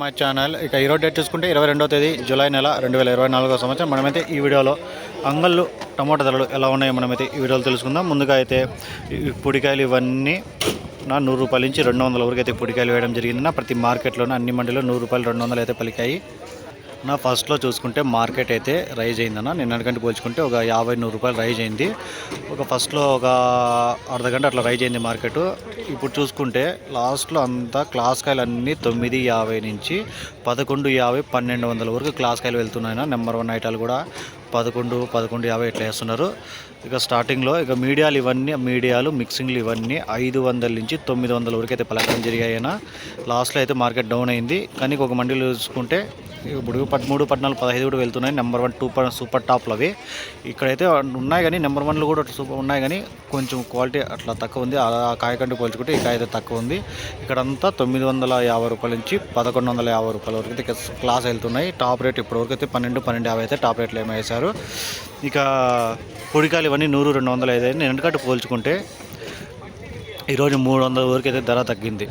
మా ఛానల్. ఇక ఈరోజు డేట్ చూసుకుంటే ఇరవై రెండవ తేదీ జూలై నెల రెండు వేల ఇరవై నాలుగో సంవత్సరం. మనమైతే ఈ వీడియోలో అంగళ్ళు టమాటా ధరలు ఎలా ఉన్నాయో మనమైతే ఈ వీడియోలో తెలుసుకుందాం. ముందుగా అయితే పొడికాయలు ఇవన్నీ నా నూరు రూపాయల నుంచి రెండు వందల వరకు అయితే పొడికాయలు వేయడం జరిగింది నా ప్రతి మార్కెట్లోనే అన్ని మండీలో నూరు రూపాయలు రెండు వందలు అయితే పలికాయి. నా ఫస్ట్లో చూసుకుంటే మార్కెట్ అయితే రైజ్ అయిందన్న. నిన్నటికంటే పోల్చుకుంటే ఒక యాభై నూరు రూపాయలు రైజ్ అయింది. ఒక ఫస్ట్లో ఒక అర్ధ గంట అట్లా రైజ్ అయింది మార్కెట్. ఇప్పుడు చూసుకుంటే లాస్ట్లో అంతా క్లాస్ కాయలు అన్నీ తొమ్మిది యాభై నుంచి పదకొండు యాభై పన్నెండు వందల వరకు క్లాస్ కాయలు వెళ్తున్నాయి నెంబర్ వన్ ఐటాలు కూడా పదకొండు పదకొండు యాభై ఇట్లా వేస్తున్నారు. ఇక స్టార్టింగ్లో ఇక మీడియాలు ఇవన్నీ మీడియాలు మిక్సింగ్లు ఇవన్నీ ఐదు వందల నుంచి తొమ్మిది వందల వరకు అయితే పలకడం జరిగాయన లాస్ట్లో అయితే మార్కెట్ డౌన్ అయింది. కానీ ఒక మండీలో చూసుకుంటే ఇప్పుడు పదమూడు పద్నాలుగు పదహైదు కూడా వెళ్తున్నాయి. నెంబర్ వన్ టూ సూపర్ టాప్లు అవి. ఇక్కడైతే ఉన్నాయి కానీ నెంబర్ వన్లు కూడా సూపర్ ఉన్నాయి కానీ కొంచెం క్వాలిటీ అట్లా తక్కువ ఉంది. ఆ కాయ కంటే పోల్చుకుంటే ఈ కాయ అయితే తక్కువ ఉంది. ఇక్కడంతా తొమ్మిది వందల యాభై రూపాయల నుంచి పదకొండు వందల యాభై రూపాయల వరకు అయితే క్లాస్ వెళ్తున్నాయి. టాప్ రేట్ ఇప్పటివరకు అయితే పన్నెండు పన్నెండు యాభై అయితే టాప్ రేట్లు ఏమో వేశారు ఇక పొడికాయలు ఇవన్నీ నూరు రెండు వందలు అయితే నేను ఎందుకంటే పోల్చుకుంటే ఈరోజు మూడు వందల వరకు అయితే ధర తగ్గింది.